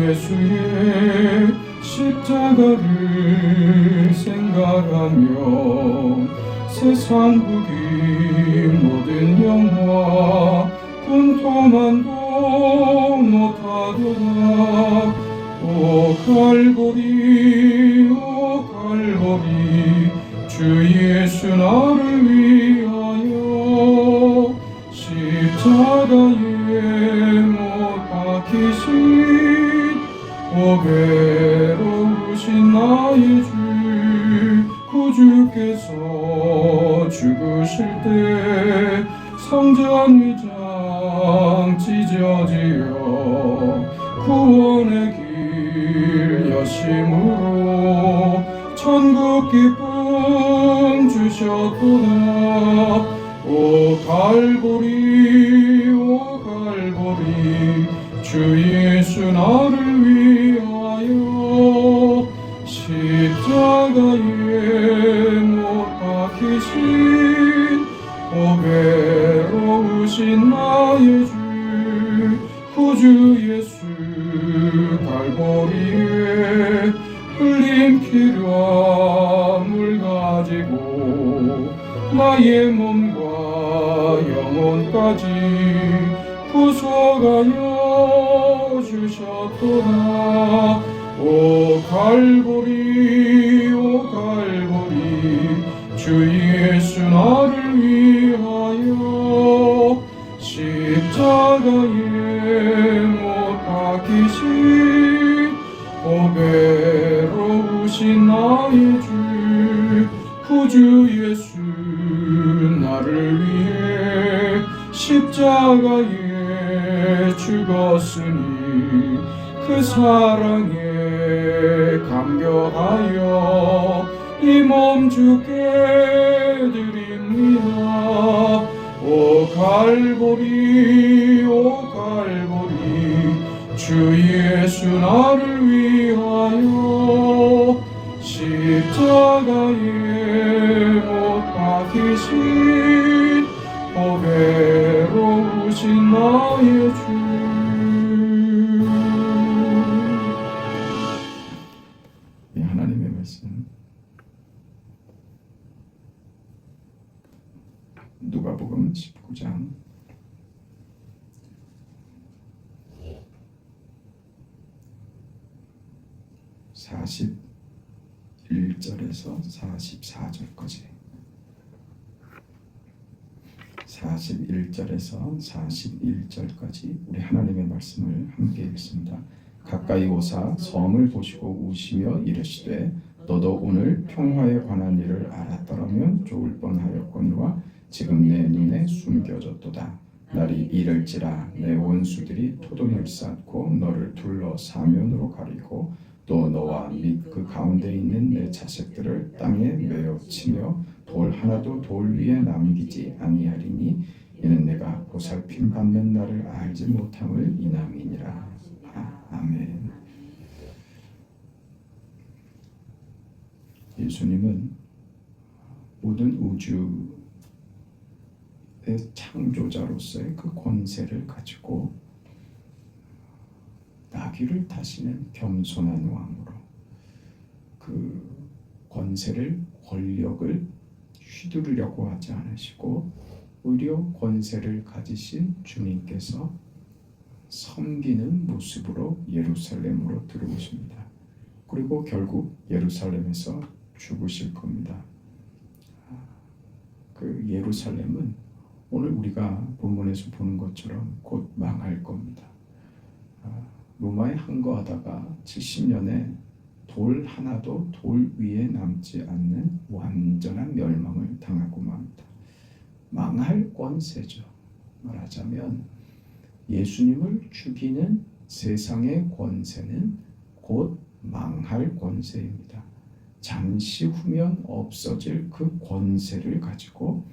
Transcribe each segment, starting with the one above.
예수의 십자가를 생각하며 세상 부귀 모든 영화 분토만도 못하도다. 오 갈보리 오 갈보리 주 예수 나를 위하여 십자가에 괴로우신 나의 주 구주께서 죽으실 때 성전 위장 찢어지어 구원의 길 여심으로 천국 기쁨 주셨도다. 오 갈보리 오 갈보리 주 예수 나를 십자가에 못 박히신 오 괴로우신 나의 주 구주 예수 갈보리에 흘린 피를 가지고 나의 몸과 영혼까지 구속하여 주셨도다. 오 갈보리 나를 위하여 십자가에 못 박히신 오 괴로우신 나의 주 구주 예수 나를 위해 십자가에 죽었으니 그 사랑에 감격하여 이 몸 주께 드 오 갈보리 오 갈보리 주 예수 나를 위하여 십자가에 못 박히신 오 괴로우신 나의 주 누가복음 19장 41절에서 44절까지 41절에서 41절까지 우리 하나님의 말씀을 함께 읽습니다. 가까이 오사 성을 보시고 우시며 이르시되 너도 오늘 평화에 관한 일을 알았더라면 좋을 뻔하였거니와 지금 내 눈에 숨겨졌도다. 날이 이를지라 내 원수들이 토동을 쌓고 너를 둘러 사면으로 가리고 또 너와 및 그 가운데 있는 내 자식들을 땅에 메어 치며 돌 하나도 돌 위에 남기지 아니하리니 이는 내가 보살핌 받는 날을 알지 못함을 이남이니라. 아, 아멘. 예수님은 모든 우주의 창조자로서의 그 권세를 가지고 나귀를 타시는 겸손한 왕으로 그 권세를 권력을 휘두르려고 하지 않으시고 오히려 권세를 가지신 주님께서 섬기는 모습으로 예루살렘으로 들어오십니다. 그리고 결국 예루살렘에서 죽으실 겁니다. 그 예루살렘은 오늘 우리가 본문에서 보는 것처럼 곧 망할 겁니다. 아, 로마에 항거하다가 70년에 돌 하나도 돌 위에 남지 않는 완전한 멸망을 당하고 맙니다. 망할 권세죠. 말하자면 예수님을 죽이는 세상의 권세는 곧 망할 권세입니다. 잠시 후면 없어질 그 권세를 가지고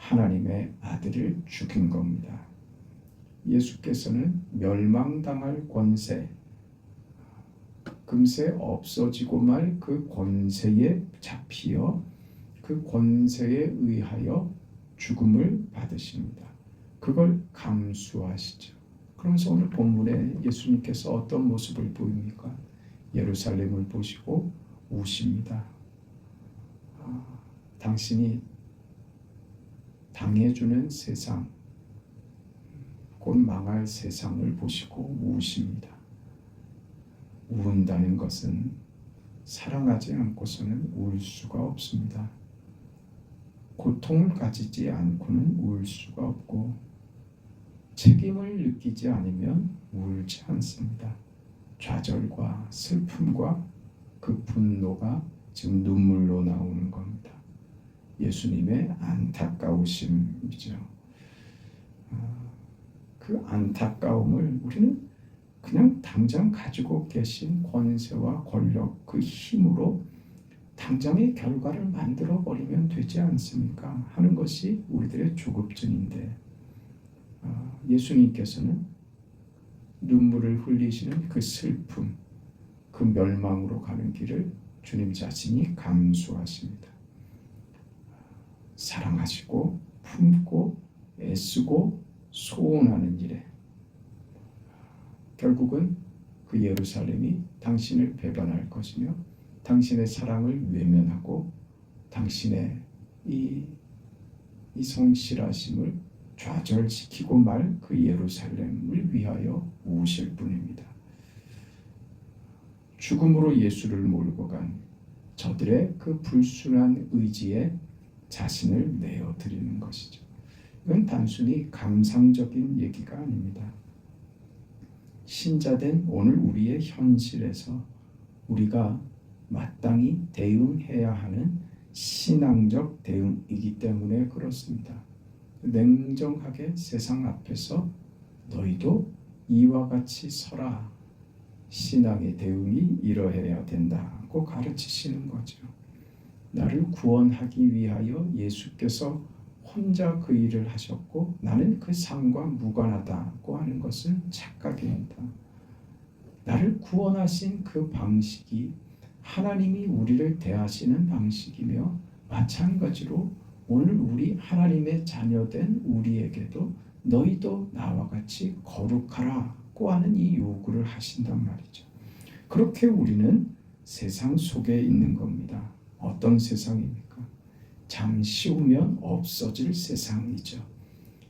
하나님의 아들을 죽인 겁니다. 예수께서는 멸망당할 권세, 금세 없어지고 말 그 권세에 잡히어 그 권세에 의하여 죽음을 받으십니다. 그걸 감수하시죠. 그러면서 오늘 본문에 예수님께서 어떤 모습을 보입니까? 예루살렘을 보시고 우십니다. 아, 당신이 당해주는 세상, 곧 망할 세상을 보시고 우십니다. 우는다는 것은 사랑하지 않고서는 울 수가 없습니다. 고통을 가지지 않고는 울 수가 없고 책임을 느끼지 않으면 울지 않습니다. 좌절과 슬픔과 그 분노가 지금 눈물로 나오는 겁니다. 예수님의 안타까우심이죠. 아, 그 안타까움을 우리는 그냥 당장 가지고 계신 권세와 권력 그 힘으로 당장의 결과를 만들어 버리면 되지 않습니까? 하는 것이 우리들의 조급증인데 아, 예수님께서는 눈물을 흘리시는 그 슬픔, 그 멸망으로 가는 길을 주님 자신이 감수하십니다. 사랑하시고 품고 애쓰고 소원하는 일에 결국은 그 예루살렘이 당신을 배반할 것이며 당신의 사랑을 외면하고 당신의 이, 이 성실하심을 좌절시키고 말 그 예루살렘을 위하여 우실 뿐입니다. 죽음으로 예수를 몰고 간 저들의 그 불순한 의지에 자신을 내어 드리는 것이죠. 이건 단순히 감상적인 얘기가 아닙니다. 신자된 오늘 우리의 현실에서 우리가 마땅히 대응해야 하는 신앙적 대응이기 때문에 그렇습니다. 냉정하게 세상 앞에서 너희도 이와 같이 서라. 신앙의 대응이 이러해야 된다고 가르치시는 거죠. 나를 구원하기 위하여 예수께서 혼자 그 일을 하셨고 나는 그 삶과 무관하다고 하는 것은 착각입니다. 나를 구원하신 그 방식이 하나님이 우리를 대하시는 방식이며 마찬가지로 오늘 우리 하나님의 자녀된 우리에게도 너희도 나와 같이 거룩하라고 하는 이 요구를 하신단 말이죠. 그렇게 우리는 세상 속에 있는 겁니다. 어떤 세상입니까? 잠시 후면 없어질 세상이죠.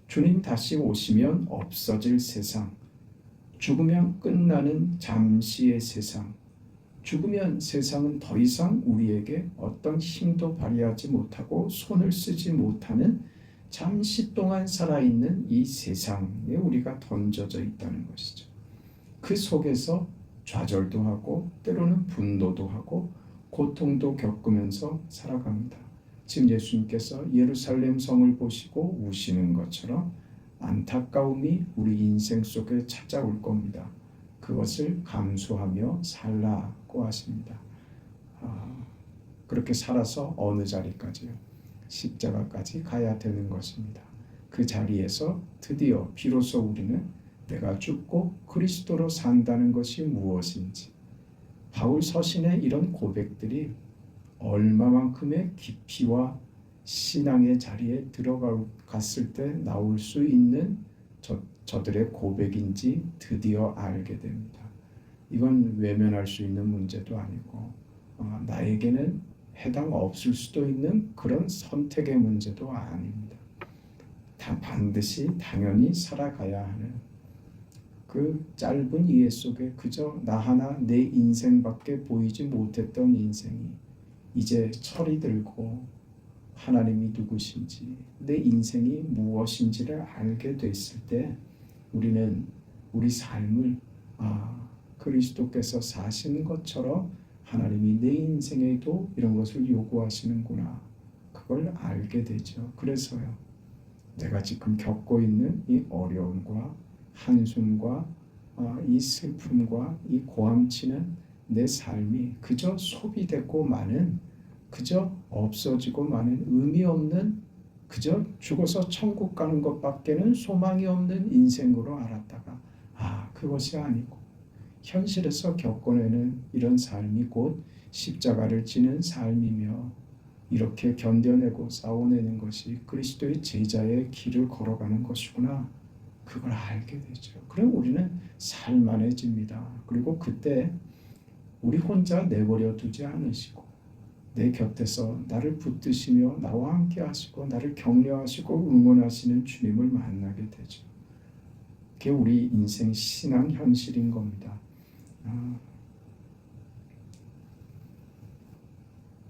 주님 다시 오시면 없어질 세상. 죽으면 끝나는 잠시의 세상. 죽으면 세상은 더 이상 우리에게 어떤 힘도 발휘하지 못하고 손을 쓰지 못하는 잠시 동안 살아있는 이 세상에 우리가 던져져 있다는 것이죠. 그 속에서 좌절도 하고 때로는 분노도 하고 고통도 겪으면서 살아갑니다. 지금 예수님께서 예루살렘 성을 보시고 우시는 것처럼 안타까움이 우리 인생 속에 찾아올 겁니다. 그것을 감수하며 살라고 하십니다. 아, 그렇게 살아서 어느 자리까지요? 십자가까지 가야 되는 것입니다. 그 자리에서 드디어 비로소 우리는 내가 죽고 그리스도로 산다는 것이 무엇인지 바울 서신의 이런 고백들이 얼마만큼의 깊이와 신앙의 자리에 들어갔을 때 나올 수 있는 저, 저들의 고백인지 드디어 알게 됩니다. 이건 외면할 수 있는 문제도 아니고 어, 나에게는 해당 없을 수도 있는 그런 선택의 문제도 아닙니다. 다 반드시 당연히 살아가야 하는 그 짧은 이해 속에 그저 나 하나 내 인생밖에 보이지 못했던 인생이 이제 철이 들고 하나님이 누구신지 내 인생이 무엇인지를 알게 됐을 때 우리는 우리 삶을 아 그리스도께서 사시는 것처럼 하나님이 내 인생에도 이런 것을 요구하시는구나 그걸 알게 되죠. 그래서요 내가 지금 겪고 있는 이 어려움과 한숨과 아, 이 슬픔과 이 고함치는 내 삶이 그저 소비되고 마는 그저 없어지고 마는 의미 없는 그저 죽어서 천국 가는 것밖에는 소망이 없는 인생으로 알았다가 아 그것이 아니고 현실에서 겪어내는 이런 삶이 곧 십자가를 지는 삶이며 이렇게 견뎌내고 싸워내는 것이 그리스도의 제자의 길을 걸어가는 것이구나 그걸 알게 되죠. 그럼 우리는 살만해집니다. 그리고 그때 우리 혼자 내버려 두지 않으시고 내 곁에서 나를 붙드시며 나와 함께 하시고 나를 격려하시고 응원하시는 주님을 만나게 되죠. 그게 우리 인생 신앙 현실인 겁니다. 아,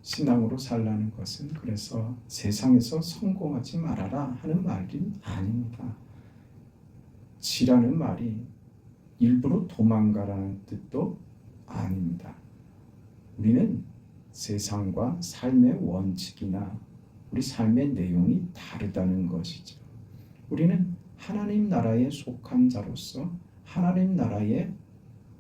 신앙으로 살라는 것은 그래서 세상에서 성공하지 말아라 하는 말이 아닙니다. 지라는 말이 일부러 도망가라는 뜻도 아닙니다. 우리는 세상과 삶의 원칙이나 우리 삶의 내용이 다르다는 것이죠. 우리는 하나님 나라에 속한 자로서 하나님 나라의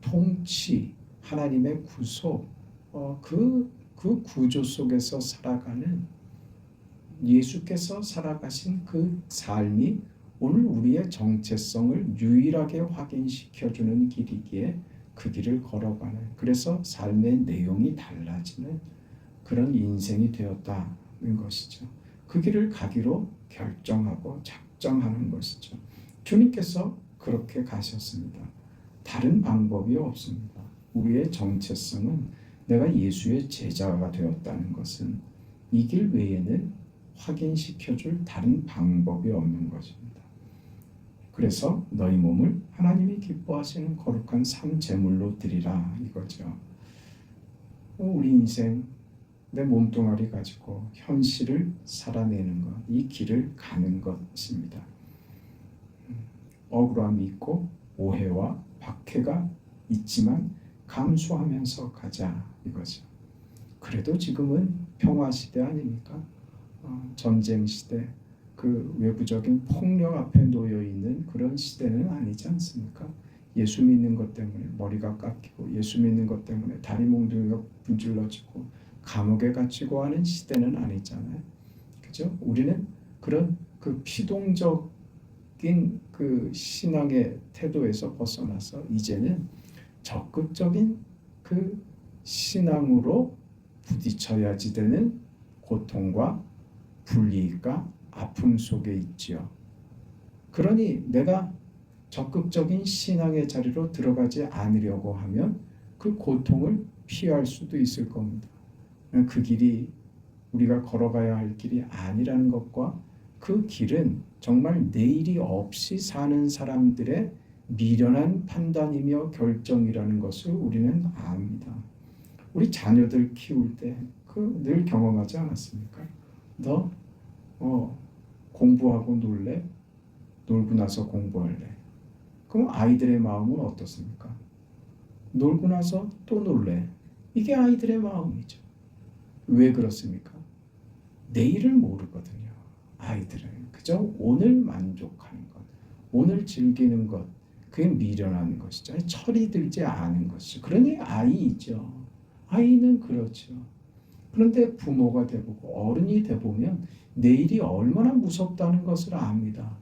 통치, 하나님의 구속, 어, 그, 그 구조 속에서 살아가는 예수께서 살아가신 그 삶이 오늘 우리의 정체성을 유일하게 확인시켜주는 길이기에 그 길을 걸어가는 그래서 삶의 내용이 달라지는 그런 인생이 되었다는 것이죠. 그 길을 가기로 결정하고 작정하는 것이죠. 주님께서 그렇게 가셨습니다. 다른 방법이 없습니다. 우리의 정체성은 내가 예수의 제자가 되었다는 것은 이 길 외에는 확인시켜줄 다른 방법이 없는 것입니다. 그래서 너희 몸을 하나님이 기뻐하시는 거룩한 삶 제물로 드리라 이거죠. 어, 우리 인생 내 몸뚱아리 가지고 현실을 살아내는 것, 이 길을 가는 것입니다. 음, 억울함이 있고 오해와 박해가 있지만 감수하면서 가자 이거죠. 그래도 지금은 평화 시대 아닙니까? 어, 전쟁 시대, 그 외부적인 폭력 앞에 놓여 있는 그런 시대는 아니지 않습니까? 예수 믿는 것 때문에 머리가 깎이고 예수 믿는 것 때문에 다리 몽둥이가 분질러지고 감옥에 갇히고 하는 시대는 아니잖아요. 그죠? 우리는 그런 그 피동적인 그 신앙의 태도에서 벗어나서 이제는 적극적인 그 신앙으로 부딪혀야지 되는 고통과 불이익과 아픔 속에 있지요. 그러니 내가 적극적인 신앙의 자리로 들어가지 않으려고 하면 그 고통을 피할 수도 있을 겁니다. 그 길이 우리가 걸어가야 할 길이 아니라는 것과 그 길은 정말 내일이 없이 사는 사람들의 미련한 판단이며 결정이라는 것을 우리는 압니다. 우리 자녀들 키울 때 그 늘 경험하지 않았습니까? 너 어, 공부하고 놀래? 놀고 나서 공부할래? 그럼 아이들의 마음은 어떻습니까? 놀고 나서 또 놀래. 이게 아이들의 마음이죠. 왜 그렇습니까? 내일을 모르거든요. 아이들은 그저 오늘 만족하는 것, 오늘 즐기는 것, 그게 미련한 것이죠. 철이 들지 않은 것이죠. 그러니 아이이죠. 아이는 그렇죠. 그런데 부모가 되보고 어른이 되보면 내일이 얼마나 무섭다는 것을 압니다.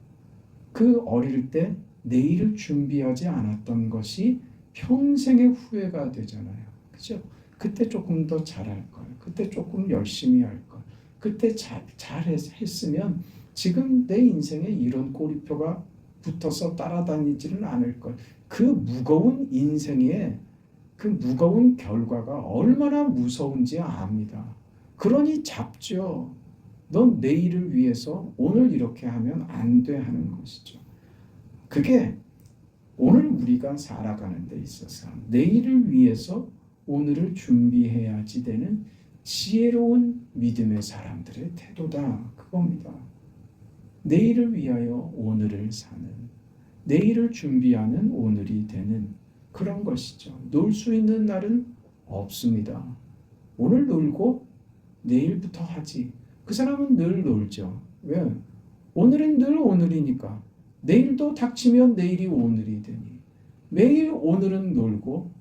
그 어릴 때 내일을 준비하지 않았던 것이 평생의 후회가 되잖아요. 그죠? 그때 조금 더 잘할 걸. 그때 조금 열심히 할 걸. 그때 잘, 잘 했으면 지금 내 인생에 이런 꼬리표가 붙어서 따라다니지는 않을 걸. 그 무거운 인생에 그 무거운 결과가 얼마나 무서운지 압니다. 그러니 잡죠. 넌 내일을 위해서 오늘 이렇게 하면 안 돼 하는 것이죠. 그게 오늘 우리가 살아가는 데 있어서 내일을 위해서 오늘을 준비해야지 되는 지혜로운 믿음의 사람들의 태도다 그겁니다. 내일을 위하여 오늘을 사는 내일을 준비하는 오늘이 되는 그런 것이죠. 놀 수 있는 날은 없습니다. 오늘 놀고 내일부터 하지. 그 사람은 늘 놀죠. 왜? 오늘은 늘 오늘이니까. 내일도 닥치면 내일이 오늘이 되니. 매일 오늘은 놀고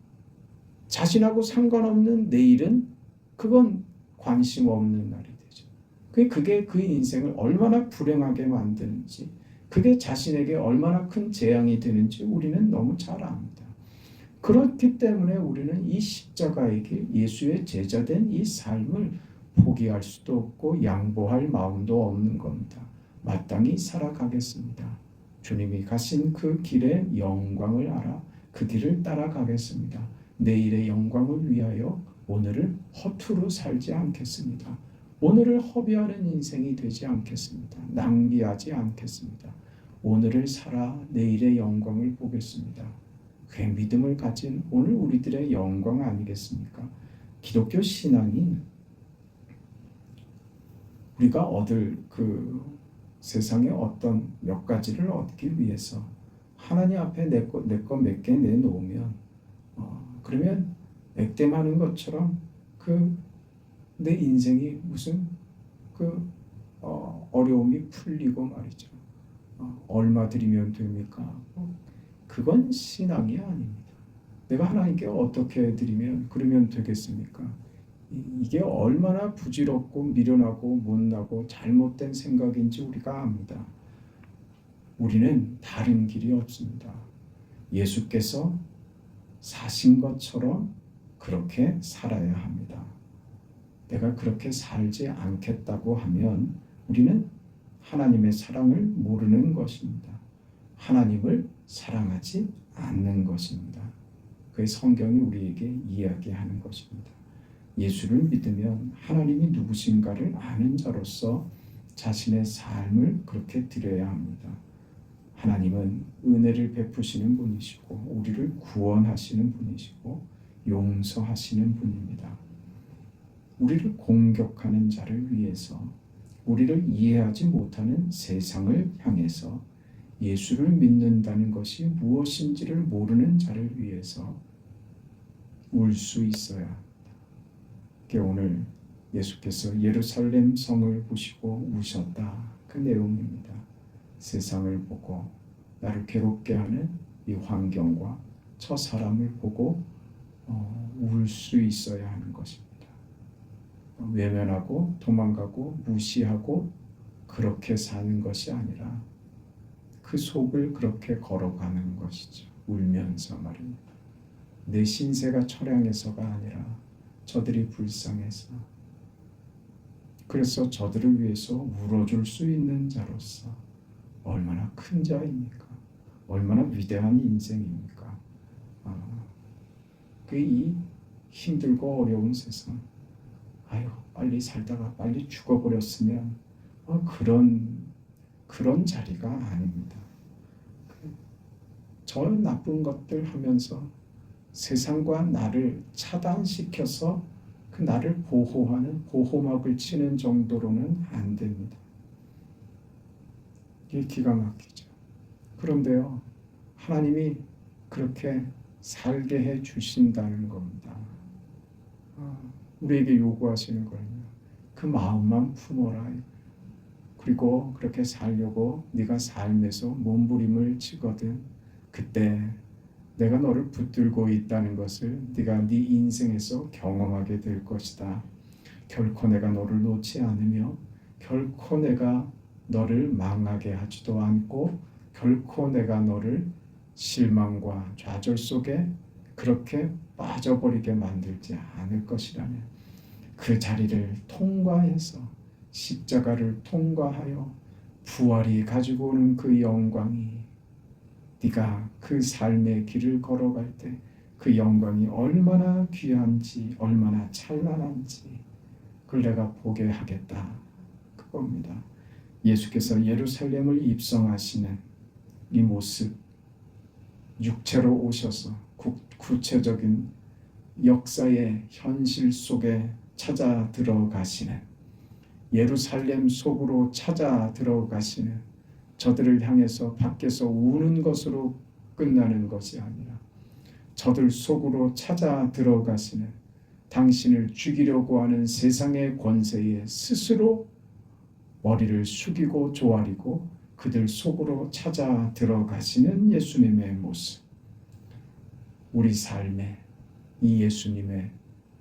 자신하고 상관없는 내일은 그건 관심 없는 날이 되죠. 그게- 그 인생을 얼마나 불행하게 만드는지, 그게 자신에게 얼마나 큰 재앙이 되는지 우리는 너무 잘 압니다. 그렇기 때문에 우리는 이 십자가의 길, 예수의 제자된 이 삶을 포기할 수도 없고 양보할 마음도 없는 겁니다. 마땅히 살아가겠습니다. 주님이 가신 그 길의 영광을 알아 그 길을 따라가겠습니다. 내일의 영광을 위하여 오늘을 허투루 살지 않겠습니다. 오늘을 허비하는 인생이 되지 않겠습니다. 낭비하지 않겠습니다. 오늘을 살아 내일의 영광을 보겠습니다. 그 믿음을 가진 오늘 우리들의 영광 아니겠습니까? 기독교 신앙이 우리가 얻을 그 세상의 어떤 몇 가지를 얻기 위해서 하나님 앞에 내거내거몇 개 내놓으면 어, 그러면 액땜하는 것처럼 그 내 인생이 무슨 그 어, 어려움이 풀리고 말이죠. 어, 얼마 드리면 됩니까? 어, 그건 신앙이 아닙니다. 내가 하나님께 어떻게 드리면 그러면 되겠습니까? 이- 이게 얼마나 부질없고 미련하고 못나고 잘못된 생각인지 우리가 압니다. 우리는 다른 길이 없습니다. 예수께서 사신 것처럼 그렇게 살아야 합니다. 내가 그렇게 살지 않겠다고 하면 우리는 하나님의 사랑을 모르는 것입니다. 하나님을 사랑하지 않는 것입니다. 그 성경이 우리에게 이야기하는 것입니다. 예수를 믿으면 하나님이 누구신가를 아는 자로서 자신의 삶을 그렇게 드려야 합니다. 하나님은 은혜를 베푸시는 분이시고 우리를 구원하시는 분이시고 용서하시는 분입니다. 우리를 공격하는 자를 위해서 우리를 이해하지 못하는 세상을 향해서 예수를 믿는다는 것이 무엇인지를 모르는 자를 위해서 울 수 있어야. 그게 오늘 예수께서 예루살렘 성을 보시고 우셨다. 그 내용입니다. 세상을 보고 나를 괴롭게 하는 이 환경과 저 사람을 보고 어, 울수 있어야 하는 것입니다. 외면하고 도망가고 무시하고 그렇게 사는 것이 아니라 그 속을 그렇게 걸어가는 것이죠. 울면서 말입니다. 내 신세가 처량해서가 아니라 저들이 불쌍해서 그래서 저들을 위해서 울어줄 수 있는 자로서 얼마나 큰 자입니까? 얼마나 위대한 인생입니까? 아, 그이 힘들고 어려운 세상 아유 빨리 살다가 빨리 죽어버렸으면 어, 그런 그런 자리가 아닙니다. 그, 저 나쁜 것들 하면서 세상과 나를 차단시켜서 그 나를 보호하는 보호막을 치는 정도로는 안 됩니다. 이게 기가 막히죠. 그런데요, 하나님이 그렇게 살게 해 주신다는 겁니다. 아, 우리에게 요구하시는 거예요. 그 마음만 품어라. 그리고 그렇게 살려고 네가 삶에서 몸부림을 치거든 그때 내가 너를 붙들고 있다는 것을 네가 네 인생에서 경험하게 될 것이다. 결코 내가 너를 놓지 않으며 결코 내가 너를 망하게 하지도 않고 결코 내가 너를 실망과 좌절 속에 그렇게 빠져버리게 만들지 않을 것이라는 그 자리를 통과해서 십자가를 통과하여 부활이 가지고 오는 그 영광이 네가 그 삶의 길을 걸어갈 때 그 영광이 얼마나 귀한지 얼마나 찬란한지 그걸 내가 보게 하겠다 그겁니다. 예수께서 예루살렘을 입성하시는 이 모습 육체로 오셔서 구, 구체적인 역사의 현실 속에 찾아 들어가시는 예루살렘 속으로 찾아 들어가시는 저들을 향해서 밖에서 우는 것으로 끝나는 것이 아니라 저들 속으로 찾아 들어가시는 당신을 죽이려고 하는 세상의 권세에 스스로 머리를 숙이고 조아리고 그들 속으로 찾아 들어가시는 예수님의 모습. 우리 삶에 이 예수님의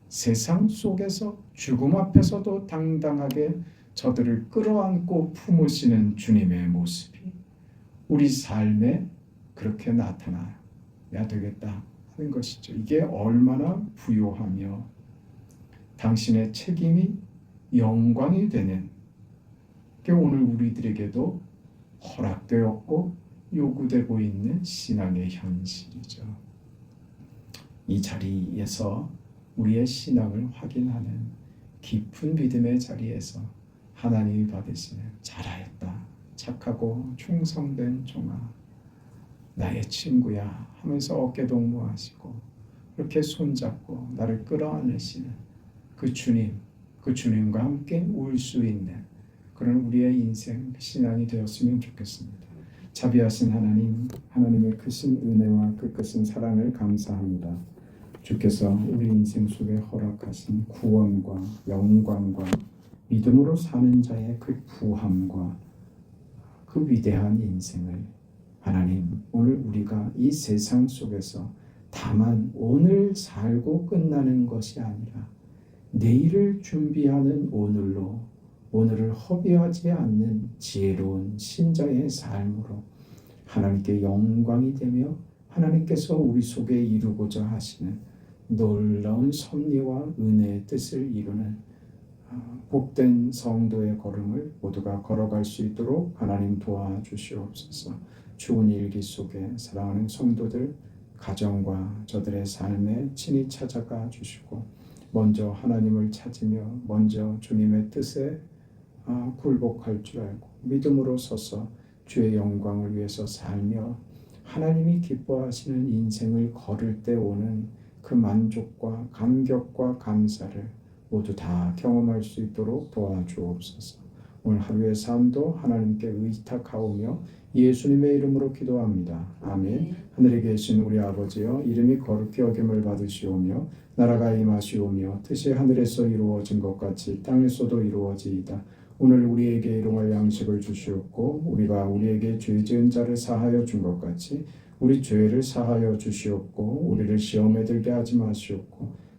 세상 속에서 죽음 앞에서도 당당하게 저들을 끌어안고 품으시는 주님의 모습이 우리 삶에 그렇게 나타나야 되겠다 하는 것이죠. 이게 얼마나 부요하며 당신의 책임이 영광이 되는 게 오늘 우리들에게도 허락되었고 요구되고 있는 신앙의 현실이죠. 이 자리에서 우리의 신앙을 확인하는 깊은 믿음의 자리에서 하나님이 받으시는 잘하였다. 착하고 충성된 종아. 나의 친구야 하면서 어깨 동무하시고 그렇게 손잡고 나를 끌어안으시는 그 주님, 그 주님과 함께 울 수 있는 그런 우리의 인생 신앙이 되었으면 좋겠습니다. 자비하신 하나님, 하나님의 크신 은혜와 그 크신 사랑을 감사합니다. 주께서 우리 인생 속에 허락하신 구원과 영광과 믿음으로 사는 자의 그 부함과 그 위대한 인생을 하나님 오늘 우리가 이 세상 속에서 다만 오늘 살고 끝나는 것이 아니라 내일을 준비하는 오늘로 오늘을 허비하지 않는 지혜로운 신자의 삶으로 하나님께 영광이 되며 하나님께서 우리 속에 이루고자 하시는 놀라운 섭리와 은혜의 뜻을 이루는 아, 복된 성도의 걸음을 모두가 걸어갈 수 있도록 하나님 도와주시옵소서. 좋은 일기 속에 사랑하는 성도들 가정과 저들의 삶에 친히 찾아가 주시고 먼저 하나님을 찾으며 먼저 주님의 뜻에 아, 굴복할 줄 알고 믿음으로 서서 주의 영광을 위해서 살며 하나님이 기뻐하시는 인생을 걸을 때 오는 그 만족과 감격과 감사를 모두 다 경험할 수 있도록 도와주옵소서. 오늘 하루의 삶도 하나님께 의탁하오며 예수님의 이름으로 기도합니다. 아멘. 하늘에 계신 우리 아버지여 이름이 거룩히 여김을 받으시오며 나라가 임하시오며 뜻이 하늘에서 이루어진 것 같이 땅에서도 이루어지이다. 오늘 우리에게 일용할 양식을 주시옵고 우리가 우리에게 죄 지은 자를 사하여 준 것 같이 우리 죄를 사하여 주시옵고 우리를 시험에 들게 하지 마시옵고